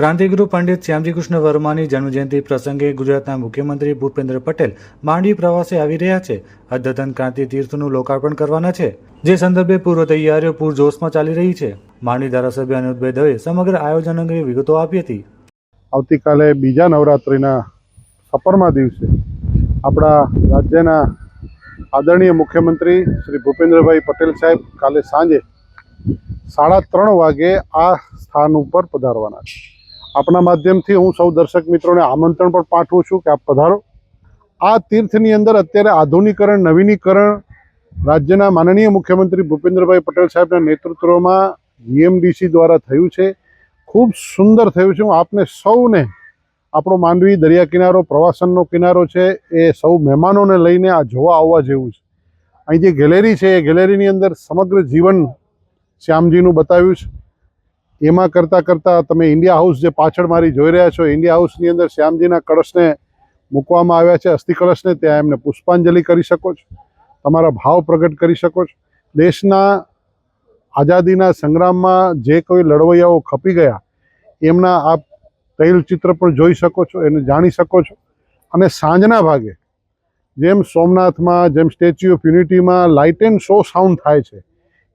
ક્રાંતિગુરુ પંડિત શ્યામજી કૃષ્ણ વર્માની જન્મજયંતિ પ્રસંગે ગુજરાતના મુખ્યમંત્રી ભૂપેન્દ્ર પટેલ માંડવી પ્રવાસે આવી રહ્યા છે. અદ્યતન ક્રાંતિ તીર્થનું લોકાર્પણ કરવાના છે. જે સંદર્ભે પૂર્વ તૈયારીઓ પૂરજોશમાં ચાલી રહી છે. માંડવી ધારાસભ્ય અનિરુદ્ધભાઈ દવે સમગ્ર આયોજન અંગે વિગતો આપી હતી. આવતીકાલે બીજા નવરાત્રિના સપરમા દિવસે આપણા રાજ્યના આદરણીય મુખ્યમંત્રી શ્રી ભૂપેન્દ્રભાઈ પટેલ સાહેબ કાલે સાંજે સાડા ત્રણ વાગે આ સ્થાન ઉપર પધારવાના છે. આપણા માધ્યમથી હું સૌ દર્શક મિત્રોને આમંત્રણ પણ પાઠવું છું કે આપ પધારો. આ તીર્થની અંદર અત્યારે આધુનિકરણ, નવીનીકરણ રાજ્યના માનનીય મુખ્યમંત્રી ભૂપેન્દ્રભાઈ પટેલ સાહેબના નેતૃત્વમાં જીએમડીસી દ્વારા થયું છે. ખૂબ સુંદર થયું છે. હું આપને સૌને આપણો માંડવી દરિયા કિનારો, પ્રવાસનનો કિનારો છે એ સૌ મહેમાનોને લઈને આ જોવા આવવા જેવું છે. અહીં જે ગેલેરી છે એ ગેલેરીની અંદર સમગ્ર જીવન શ્યામજીનું બતાવ્યું છે. એમાં કરતાં કરતાં તમે ઇન્ડિયા હાઉસ જે પાછળ મારી જોઈ રહ્યા છો ઇન્ડિયા હાઉસની અંદર શ્યામજીના કળશને મૂકવામાં આવ્યા છે, અસ્થિ કળશને, ત્યાં એમને પુષ્પાંજલિ કરી શકો છો, તમારા ભાવ પ્રગટ કરી શકો છો. દેશના આઝાદીના સંગ્રામમાં જે કોઈ લડવૈયાઓ ખપી ગયા, એમના આપ તૈલચિત્ર પણ જોઈ શકો છો, એને જાણી શકો છો. અને સાંજના ભાગે જેમ સોમનાથમાં, જેમ સ્ટેચ્યુ ઓફ યુનિટીમાં લાઇટ એન્ડ શો સાઉન્ડ થાય છે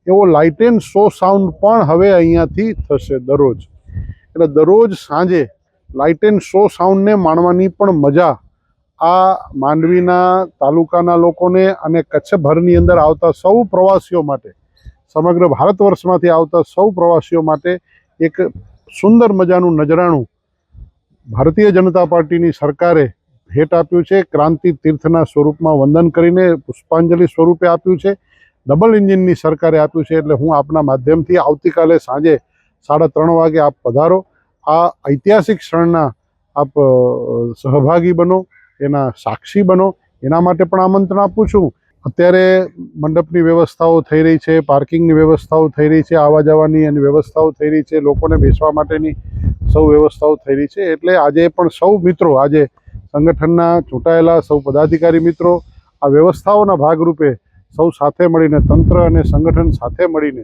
એવો લાઇટ એન્ડ શો સાઉન્ડ પણ હવે અહીંયાથી થશે દરરોજ. એટલે દરરોજ સાંજે લાઇટ એન્ડ શો સાઉન્ડને માણવાની પણ મજા આ માંડવીના તાલુકાના લોકોને અને કચ્છભરની અંદર આવતા સૌ પ્રવાસીઓ માટે, સમગ્ર ભારત વર્ષમાંથી આવતા સૌ પ્રવાસીઓ માટે એક સુંદર મજાનું નજરાણું ભારતીય જનતા પાર્ટીની સરકારે ભેટ આપ્યું છે. ક્રાંતિ તીર્થના સ્વરૂપમાં વંદન કરીને પુષ્પાંજલિ સ્વરૂપે આપ્યું છે. ડબલ ઇન્જિનની સરકારે આપ્યું છે એટલે હું આપના માધ્યમથી આવતીકાલે સાંજે સાડા ત્રણ વાગે આપ પધારો. આ ઐતિહાસિક ક્ષણના આપ સહભાગી બનો, એના સાક્ષી બનો. એના માટે પણ આમંત્રણ આપું છું. અત્યારે મંડપની વ્યવસ્થાઓ થઈ રહી છે, પાર્કિંગની વ્યવસ્થાઓ થઈ રહી છે, આવવા જવાની એની વ્યવસ્થાઓ થઈ રહી છે, લોકોને બેસવા માટેની સૌ વ્યવસ્થાઓ થઈ રહી છે. એટલે આજે પણ સૌ મિત્રો, આજે સંગઠનના ચૂંટાયેલા સૌ પદાધિકારી મિત્રો આ વ્યવસ્થાઓના ભાગરૂપે સૌ સાથે મળીને, તંત્ર અને સંગઠન સાથે મળીને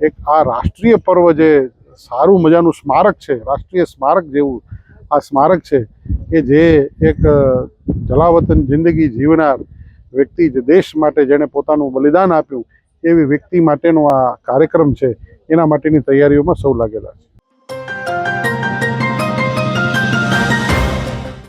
એક આ રાષ્ટ્રીય પર્વ જે સારું મજાનું સ્મારક છે, રાષ્ટ્રીય સ્મારક જેવું આ સ્મારક છે કે જે એક જલાવતન જિંદગી જીવનાર વ્યક્તિ જે દેશ માટે જેણે પોતાનું બલિદાન આપ્યું, એવી વ્યક્તિ માટેનો આ કાર્યક્રમ છે, એના માટેની તૈયારીઓમાં સૌ લાગેલા છે.